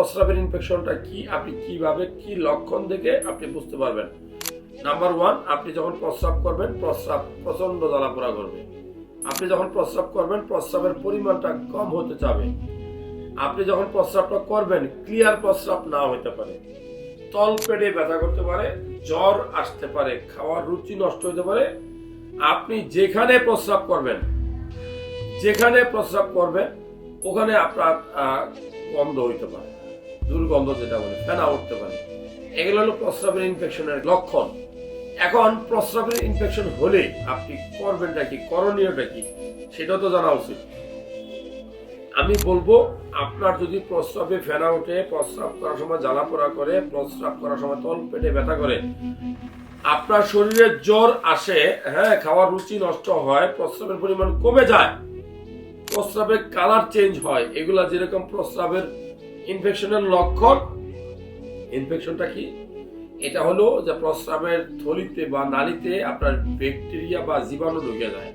প্রস্রাবের ইনফেকশনটা কি, আপনি কীভাবে, কি লক্ষণ দেখে আপনি বুঝতে পারবেন। নাম্বার ওয়ান আপনি যখন প্রস্রাব করবেন, প্রস্রাব প্রচণ্ড জ্বালাপোড়া করবে। আপনি যখন প্রস্রাব করবেন, প্রস্রাবের পরিমাণটা কম হতে চাবে। আপনি যখন প্রস্রাবটা করবেন ক্লিয়ার প্রস্রাব না হতে পারে। তল পেটে ব্যথা করতে পারে, জ্বর আসতে পারে, খাওয়ার রুচি নষ্ট হতে পারে। আপনি যেখানে প্রস্রাব করবেন, যেখানে প্রস্রাব করবেন, ওখানে আপনার গন্ধ হইতে পারে। দুর্গন্ধ যেটা বলে ফেনা উঠতে পারে। এগুলো হলো প্রস্রাবের ইনফেকশনের লক্ষণ। এখন প্রস্রাবের ইনফেকশন হলে আপনি করবেনটা কি, করণীয়টা কি সেটা তো জানা উচিত। আমি বলব, আপনার যদি প্রস্রাবে ফেনা ওঠে, প্রস্রাব করার সময় জ্বালা পোড়া করে, প্রস্রাব করার সময় তল পেটে ব্যথা করে, আপনার শরীরে জ্বর আসে হ্যাঁ খাওয়ার রুচি নষ্ট হয়, প্রস্রাবের পরিমাণ কমে যায়, প্রস্রাবের কালার চেঞ্জ হয়, এগুলা যেরকম প্রস্রাবের ইনফেকশনের লক্ষণ। ইনফেকশনটা কি? এটা হলো যে প্রস্রাবের থলিতে বা নালীতে আপনার ব্যাকটেরিয়া বা জীবাণু ঢুকে যায়।